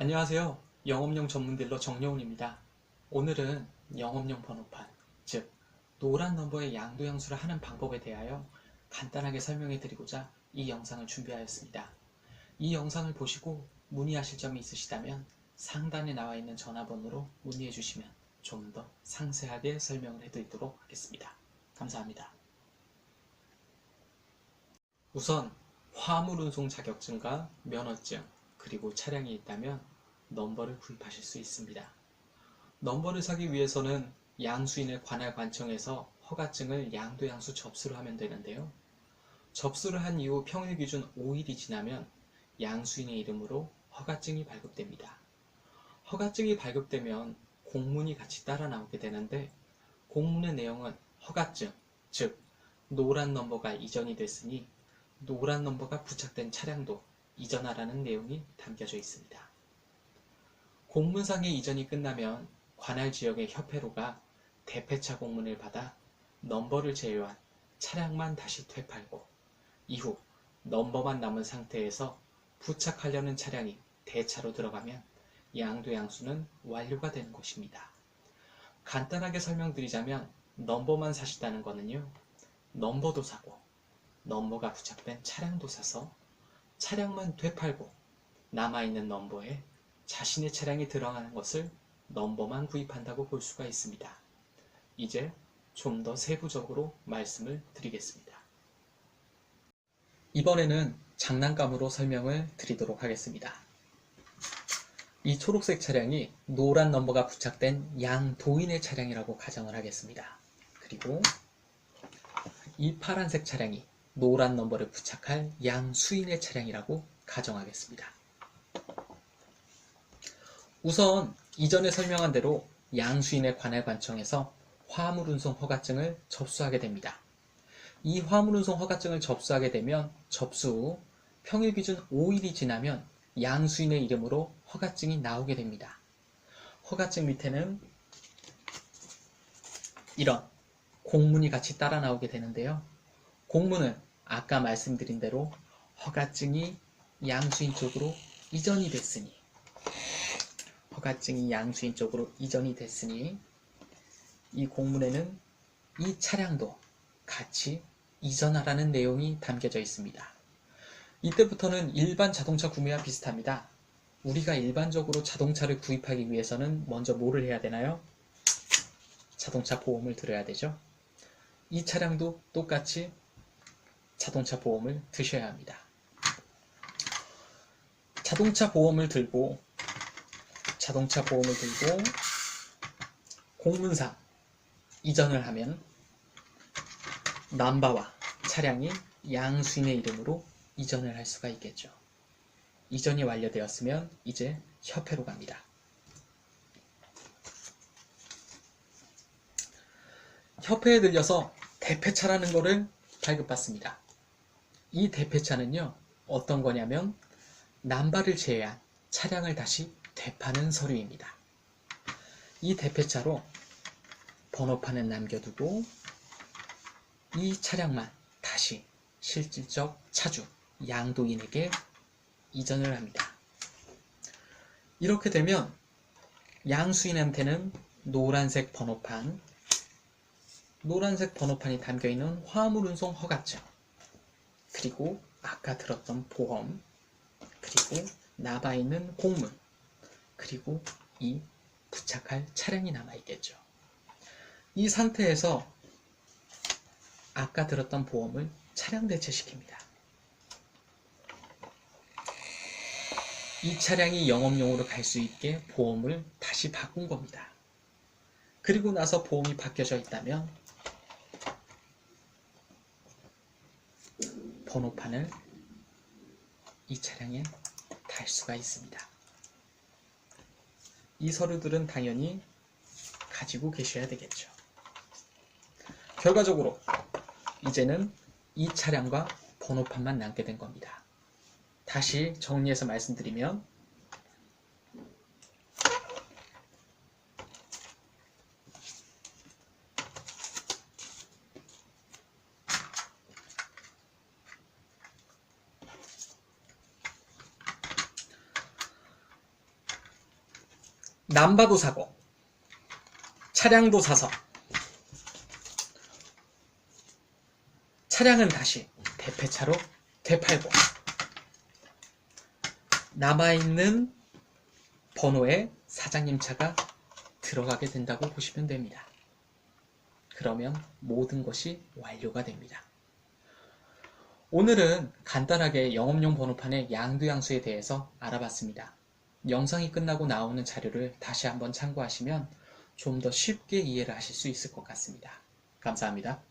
안녕하세요. 영업용 전문 딜러 정여훈입니다. 오늘은 영업용 번호판, 즉 노란 넘버의 양도양수를 하는 방법에 대하여 간단하게 설명해 드리고자 이 영상을 준비하였습니다. 이 영상을 보시고 문의하실 점이 있으시다면 상단에 나와 있는 전화번호로 문의해 주시면 좀 더 상세하게 설명을 해드리도록 하겠습니다. 감사합니다. 우선 화물 운송 자격증과 면허증 그리고 차량이 있다면 넘버를 구입하실 수 있습니다. 넘버를 사기 위해서는 양수인의 관할 관청에서 허가증을 양도양수 접수를 하면 되는데요. 접수를 한 이후 평일 기준 5일이 지나면 양수인의 이름으로 허가증이 발급됩니다. 허가증이 발급되면 공문이 같이 따라 나오게 되는데 공문의 내용은 허가증, 즉 노란 넘버가 이전이 됐으니 노란 넘버가 부착된 차량도 이전하라는 내용이 담겨져 있습니다. 공문상의 이전이 끝나면 관할 지역의 협회로가 대폐차 공문을 받아 넘버를 제외한 차량만 다시 되팔고 이후 넘버만 남은 상태에서 부착하려는 차량이 대차로 들어가면 양도 양수는 완료가 되는 것입니다. 간단하게 설명드리자면 넘버만 사시다는 것은요. 넘버도 사고 넘버가 부착된 차량도 사서 차량만 되팔고 남아있는 넘버에 자신의 차량이 들어가는 것을 넘버만 구입한다고 볼 수가 있습니다. 이제 좀 더 세부적으로 말씀을 드리겠습니다. 이번에는 장난감으로 설명을 드리도록 하겠습니다. 이 초록색 차량이 노란 넘버가 부착된 양 도인의 차량이라고 가정을 하겠습니다. 그리고 이 파란색 차량이 노란 넘버를 부착할 양수인의 차량이라고 가정하겠습니다. 우선 이전에 설명한 대로 양수인의 관할 관청에서 화물운송 허가증을 접수하게 됩니다. 이 화물운송 허가증을 접수하게 되면 접수 후 평일 기준 5일이 지나면 양수인의 이름으로 허가증이 나오게 됩니다. 허가증 밑에는 이런 공문이 같이 따라 나오게 되는데요. 공문은 아까 말씀드린 대로 허가증이 양수인 쪽으로 이전이 됐으니 허가증이 양수인 쪽으로 이전이 됐으니 이 공문에는 이 차량도 같이 이전하라는 내용이 담겨져 있습니다. 이때부터는 일반 자동차 구매와 비슷합니다. 우리가 일반적으로 자동차를 구입하기 위해서는 먼저 뭐를 해야 되나요? 자동차 보험을 들어야 되죠. 이 차량도 똑같이 자동차 보험을 드셔야 합니다. 자동차 보험을 들고 자동차 보험을 들고 공문상 이전을 하면 남바와 차량이 양수인의 이름으로 이전을 할 수가 있겠죠. 이전이 완료되었으면 이제 협회로 갑니다. 협회에 들려서 대폐차라는 것을 발급받습니다. 이 대폐차는요, 어떤 거냐면, 남바를 제외한 차량을 다시 되파는 서류입니다. 이 대폐차로 번호판은 남겨두고, 이 차량만 다시 실질적 차주, 양도인에게 이전을 합니다. 이렇게 되면 양수인한테는 노란색 번호판, 노란색 번호판이 담겨있는 화물운송 허가증, 그리고 아까 들었던 보험, 그리고 남아있는 공문, 그리고 이 부착할 차량이 남아있겠죠. 이 상태에서 아까 들었던 보험을 차량 대체시킵니다. 이 차량이 영업용으로 갈 수 있게 보험을 다시 바꾼 겁니다. 그리고 나서 보험이 바뀌어져 있다면 번호판을 이 차량에 달 수가 있습니다. 이 서류들은 당연히 가지고 계셔야 되겠죠. 결과적으로 이제는 이 차량과 번호판만 남게 된 겁니다. 다시 정리해서 말씀드리면 남바도 사고 차량도 사서 차량은 다시 대패차로 되팔고 남아있는 번호의 사장님 차가 들어가게 된다고 보시면 됩니다. 그러면 모든 것이 완료가 됩니다. 오늘은 간단하게 영업용 번호판의 양도양수에 대해서 알아봤습니다. 영상이 끝나고 나오는 자료를 다시 한번 참고하시면 좀 더 쉽게 이해를 하실 수 있을 것 같습니다. 감사합니다.